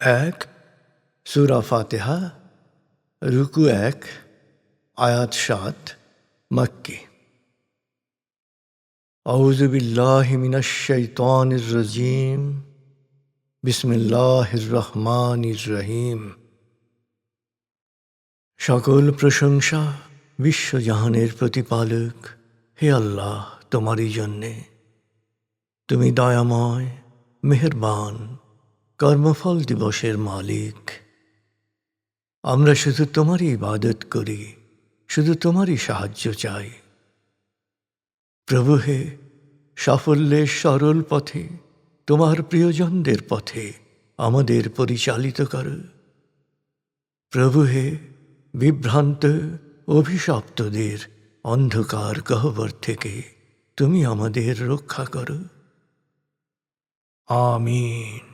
এক সুরা ফাতেহা রুকু এক আয়াত সাত মক্কি أعوذ بالله من الشيطان الرجيم بسم الله الرحمن الرحيم সকল প্রশংসা বিশ্বজাহানের প্রতিপালক হে আল্লাহ তোমারই জন্যে তুমি দয়াময় মেহেরবান কর্মফল দিবসের মালিক। আমরা শুধু তোমারই ইবাদত করি, শুধু তোমারই সাহায্য চাই। প্রভু হে, সাফল্যের সরল পথে, তোমার প্রিয়জনদের পথে আমাদের পরিচালিত করো। প্রভু হে, বিভ্রান্ত, অভিশপ্তদের অন্ধকার গহ্বর থেকে তুমি আমাদের রক্ষা করো। আমিন।